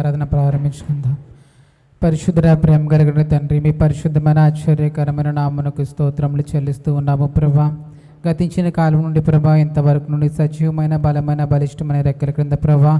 ఆరాధన ప్రారంభించుకుందాం. పరిశుద్ధ ప్రేమ కలిగిన తండ్రి మీ పరిశుద్ధమైన ఆశ్చర్యకరమైన నామనకు స్తోత్రములు చెల్లిస్తూ ఉన్నాము ప్రభా. గతించిన కాలం నుండి ప్రభా ఇంతవరకు నుండి సజీవమైన బలమైన బలిష్టమైన రెక్కల క్రింద ప్రభా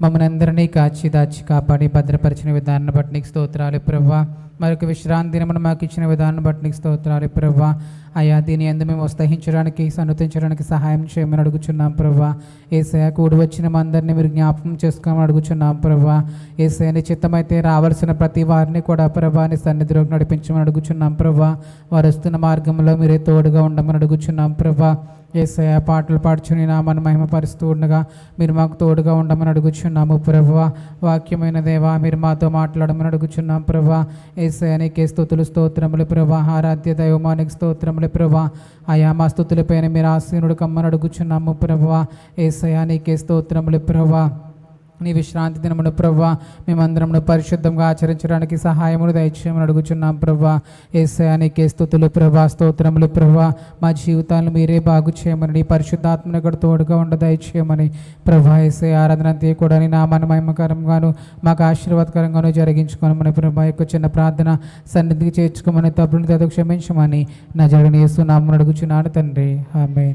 మమ్మల్ని అందరినీ కాచి దాచి కాపాడి భద్రపరిచిన విధానాన్ని బట్టి నీకు స్తోత్రాలు ప్రభా మరొక విశ్రాంతి దినమును మాకు ఇచ్చిన విధానాన్ని బట్టి నీకు స్తోత్రాలు ప్రభా అయా దీని ఎందు మేము ఉత్సహించడానికి సన్నతించడానికి సహాయం చేయమని అడుగుచున్నాం ప్రభా ఏసయ కూడి వచ్చిన మా మీరు జ్ఞాపకం చేసుకోమని అడుగుచున్నాం ప్రభా ఏసయని చిత్తమైతే రావాల్సిన ప్రతి వారిని కూడా ప్రభాని సన్నిధిలోకి నడిపించమని అడుగుచున్నాం ప్రభా వారు వస్తున్న మార్గంలో మీరే తోడుగా ఉండమని అడుగుచున్నాం ప్రభా ఏసయ పాటలు పాడుచుని నామను మహిమపరుస్తూ ఉండగా మీరు మాకు తోడుగా ఉండమని అడుగుచున్నాము ప్రభా వాక్యమైన దేవా మీరు మాతో మాట్లాడమని అడుగుచున్నాం ప్రభా ఏసయ నీకే స్తుతులు స్తోత్రములు ప్రభా ఆరాధ్య దైవమానికి స్తోత్రములు ప్రభా ఆయా మా స్థుతులపైన మీరు ఆసీనుడు కమ్మని అడుగుచున్నాము ప్రభా ఏసయ నీకే స్తోత్రములు ప్రభా నీ విశ్రాంతి దినమును ప్రవ్వా మేమందరమును పరిశుద్ధంగా ఆచరించడానికి సహాయమును దయచేయమని అడుగుచున్నాం ప్రవ్వా. ఏసయానికి స్థుతులు ప్రభా స్తోత్రములు ప్రభా మా జీవితాలను మీరే బాగు చేయమని నీ పరిశుద్ధాత్మను కూడా తోడుగా ఉండ దయచేయమని ప్రభా ఏసే ఆరాధన అంతే కూడా నీ నామాన్ని మహిమకరంగాను మాకు ఆశీర్వాదకరంగాను జరిగించుకోమని ప్రభా యొక్క చిన్న ప్రార్థన సన్నిధికి చేర్చుకోమని తప్పుని తదు క్షమించమని నా జగన్ యేసు నామను అడుగుచున్నాను తండ్రి. ఆమె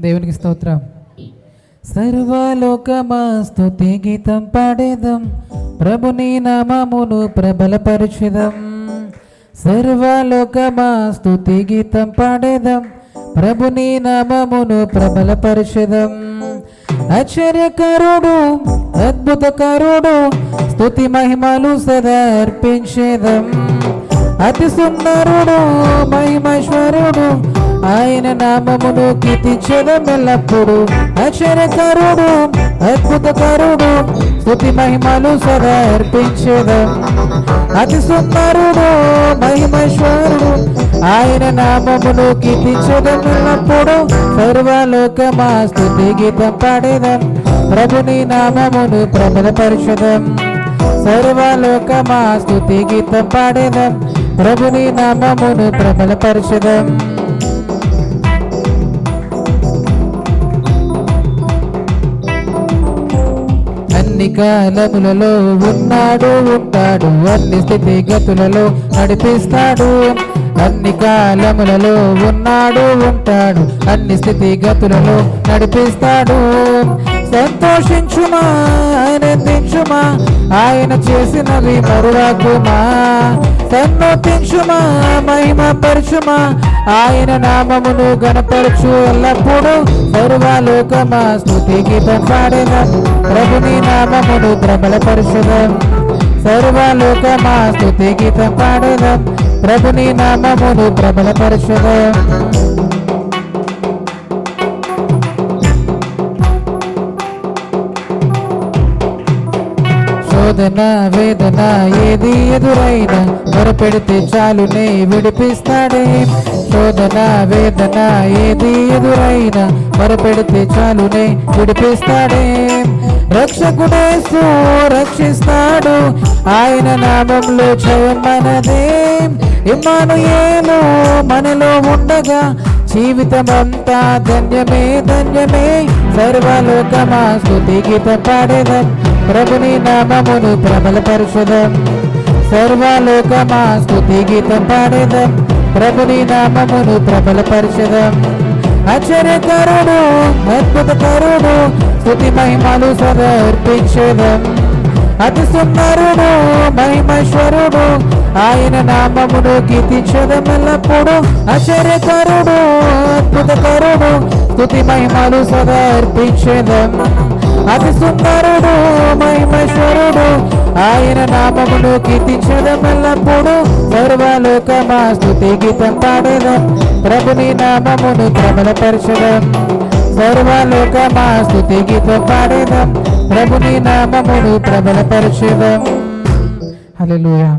దేవునికి స్తోత్రం. సర్వలోకమా స్తుతి గీతం పాడేదం. ప్రభుని నామమును ప్రబలపరచుదం. సర్వలోకమా స్తుతి గీతం పాడేదం. ప్రభుని నామమును ప్రబలపరచుదం. ఆశ్చర్యకరుడు అద్భుతకరుడు స్తుతి మహిమలు సదా అర్పించేదం. అతి సుందరుడు మహిమేశ్వరుడు ఆయన నామమును కీర్తించడం ఎల్లప్పుడు ఆశ్చర్యకరుడు అద్భుతకరుడు స్తుతి మహిమలు సదా అర్పించదం. అతి సుందరుడు మహిమేశ్వరుడు ఆయన నామమును కీర్తించడం సర్వలోక సర్వలోకమా స్థుతి గీతం పాడేదం. ప్రభుని నామమును ప్రబలపరచదం. సర్వలోకమా స్థుతి గీతం పాడేదం. ప్రభుని నామమును ప్రబలపరచదం. అన్ని కాలములలో ఉన్నాడు ఉంటాడు. అన్ని స్థితిగతులలో నడిపిస్తాడు. అన్ని కాలములలో ఉన్నాడు ఉంటాడు. అన్ని స్థితిగతులలో నడిపిస్తాడు. సంతోషించుమా ఆనందించుమా ఆయన చేసినవి మరురాకుమా. సన్నోతించుమా మహిమ పరచుమా ఆయన నామమును గణపరచు ఎల్లప్పుడూ సర్వలోకమా. స్థుతి గీతం పాడేదాం ప్రభుని నామమును ప్రబలపరచుదాం. సర్వలోకమా స్థుతి గీతం పాడేదాం ప్రభుని నామమును ప్రబలపరచుదాం. శోధన వేదన ఏది ఎదురైనా మొరపెడితే చాలునే విడిపిస్తాడే. శోధన వేదన ఏది ఎదురైనా మొరపెడితే చాలునే విడిపిస్తాడే. రక్షకుడేసు రక్షిస్తాడు. ఆయన నామంలో జయం మనదే. ఇమ్మానుయేలు మనలో ఉండగా జీవితమంతా ధన్యమే ధన్యమే. సర్వలోకమా స్థుతి గీత పాడేదం. ప్రభుని నామమును ప్రబల ప్రబలపరచుదాం సర్వలోకమా స్థుతి గీతం పాడేదం. ప్రభుని నామమును ప్రబల ప్రబలపరచుదాం ఆశ్చర్యకరుడు అద్భుతకరుడు స్థుతి మహిమలు సదా అతి సుందరుడు మహిమేశ్వరుడు ఆయన నామమును కీర్తించదమెల్లప్పుడు ఆశ్చర్యకరుడు అద్భుతకరుడు స్థుతి మహిమలు సదా అతి సుందరుడు మహిమేశ్వరుడు. ఆయన నామమును కీర్తించదమెల్లప్పుడు సర్వలోకమా స్థుతి గీతం పాడేదం. ప్రభుని నామమును ప్రబలపరచడం సర్వలోకమా స్థుతి గీతం పాడేదం. ప్రభుని నామమును ప్రబలపరచుదాం హల్లెలూయా.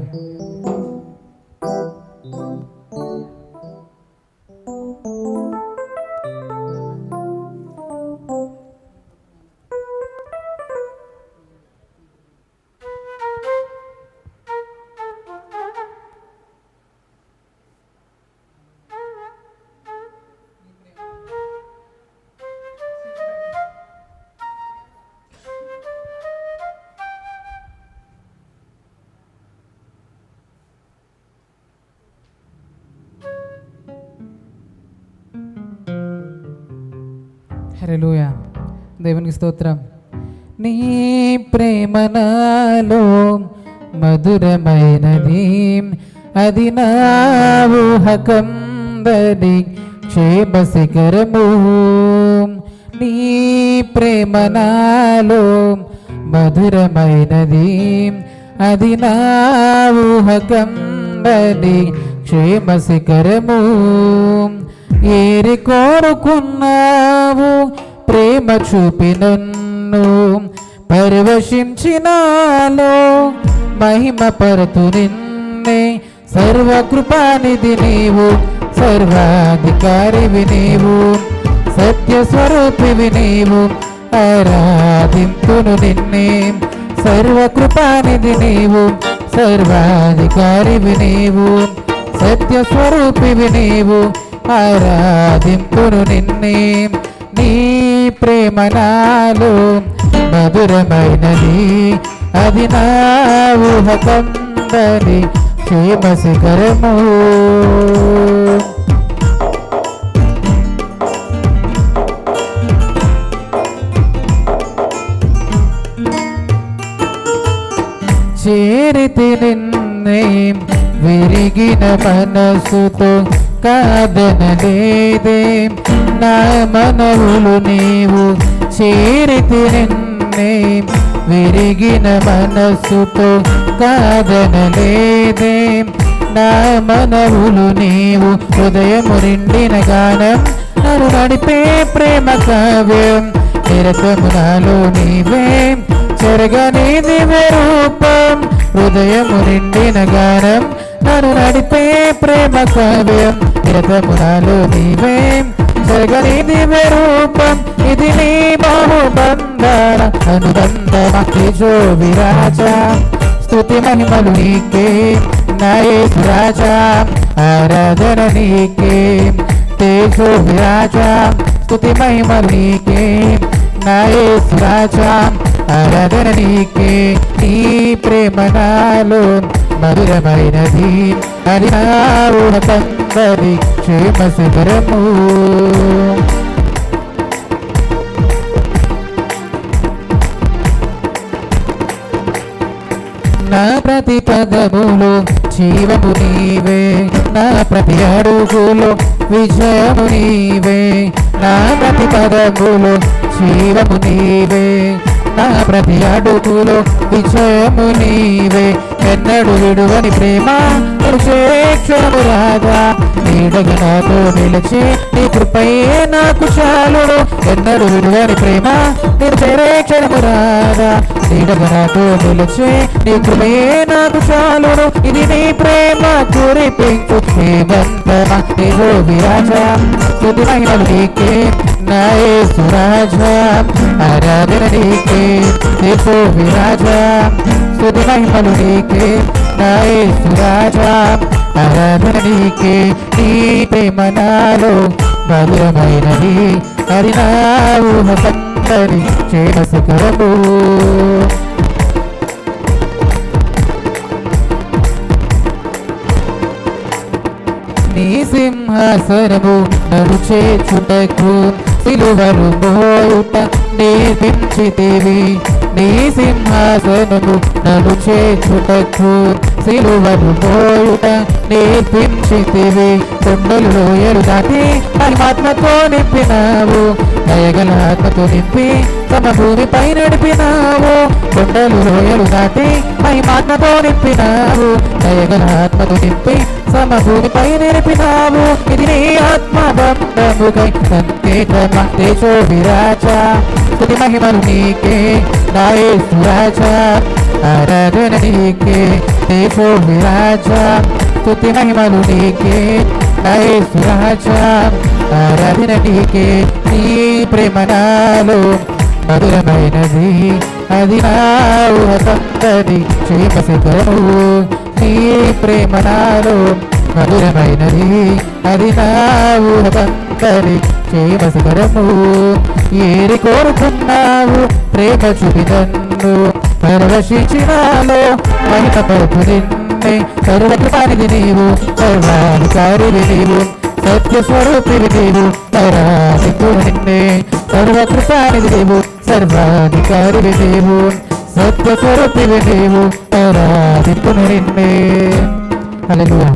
హల్లెలూయా దేవునికి స్తోత్రం నీ ప్రేమ నాలో మధురమైనది అది నా ఊహకందని క్షేమ శిఖరము నీ ప్రేమ నాలో మధురమైనది అది నా ఊహకందని క్షేమ శిఖరము ఏరి కోరుకున్నావు ప్రేమ చూపినన్ను పరవశించినాలో మహిమ పరతు నిన్నే సర్వకృపానిధి నీవు సర్వాధికారి వినీవు సత్య స్వరూపివి నీవు ఆరాధింతును నిన్నే సర్వకృపానిధి నీవు సర్వాధికారి వినీవు సత్య స్వరూపివి నీవు ఆరాధింపును నిన్నే. నీ ప్రేమ నాలో మధురమైనది అది నా ఊహకందని క్షేమ శిఖరము. చేరితి నిన్నే విరిగిన మనసుతో కాదనలేదే. నా మనవులు నీవు చేరితి నిన్నే. విరిగిన మనసుతో కాదనలేదే. నా మనవులు నీవు హృదయము నిండిన గానం. నన్ను నడిపే ప్రేమ కావ్యం నిరతము నాలో నీవే. చెరగని దివ్య రూపం హృదయము నిండిన గానం. నన్ను నడిపే ప్రేమ కావ్యం. నిరతము నాలో నీవే చెరగని రూపం. ఇది నీ బాహుబంధన అనుబంధ మహిజో విరాజ. స్థుతి మహిమలు నీకే. నయేసు రాజా. ఆరాధన నీకే. తేజో విరాజా. స్థుతి మహిమలు నీకే. నయేసు రాజా. ఆరాధన నీకే. నీ ప్రేమ నాలో మధురమైనది. అది నా ఊహకందరి క్షేమ శిఖరము నా ప్రతి పదములో జీవము నీవే. నా ప్రతి అడుగులో విజయము నీవే. నా ప్రతి పదములో జీవము నీవే. నా ప్రతి అడుగులో విజయము నీవే. ఎన్నడు విడువని ప్రేమ క్షణము రాగా. నీడగ నాతో నిలిచి నీ కృపై నాకు చాలుడు. ఎన్నడు విడువని ప్రేమ నేను చేరే క్షణము రాగా. నీడగ నాతో నిలిచి నీ కృపై నాకు చాలుడు. ఇది నీ ప్రేమ కురిపించు. హేమంతమ నిజో విరాజా. తుది మహిళలు నీకే. నా యేసు రాజా ఆరాధన నీకే నీవు విరాజా స్తుతి మహిమలు నీకే నా యేసు రాజా ఆరాధన నీకే నీ ప్రేమనాలో నాలో మధురమైనది అది నా ఊహ సందరి క్షేమ నీ సింహాసనము నడుచే చుటకు సిలువను మోయుట నేర్పించితివి. నీ సింహాసనము నడుచే చేర్చుటకు సిలువను పోయుట నేర్పించితివి. కొండలు లోయలు దాటి పరమాత్మతో నింపినావు. దయగల ఆత్మతో నింపి తమ భూమిపై నడిపినావు. కొండలు లోయలు దాటి మహిమాత్మతో నింపినావు. దయగల ఆత్మతో నింపి సమ భూమిపై నిలిపినావు ఇది నీ ఆత్మ బంధముకై సంకేతమ తేజో విరాజ స్థుతి మహిమలు నీకే నాయసు రాజా ఆరాధన నీకే తేజో రాజా స్థుతి మహిమలు నీకే నాయసు రాజా ఆరాధన నీకే నీ ప్రేమ నాలో మధురమైనది అది నా క్షేమసిద్ధము నీ ప్రేమ నాలో మధురమైనది అది నా ఊహకందరి క్షేమ శిఖరము ఏరి కోరుకున్నావు ప్రేమ చూపిదన్ను పరవశించినాలో మహిమ పరుపు నిన్నే సర్వకృపానిది నీవు సర్వాధికారివి నీవు సత్య స్వరూపివి నీవు పరాధికుడు నిన్నే సర్వకృపానిది నీవు సర్వాధికారివి నీవు సత్య స్వరూపివి నీవు పరాధికుడు నిన్నే. అలెలుయా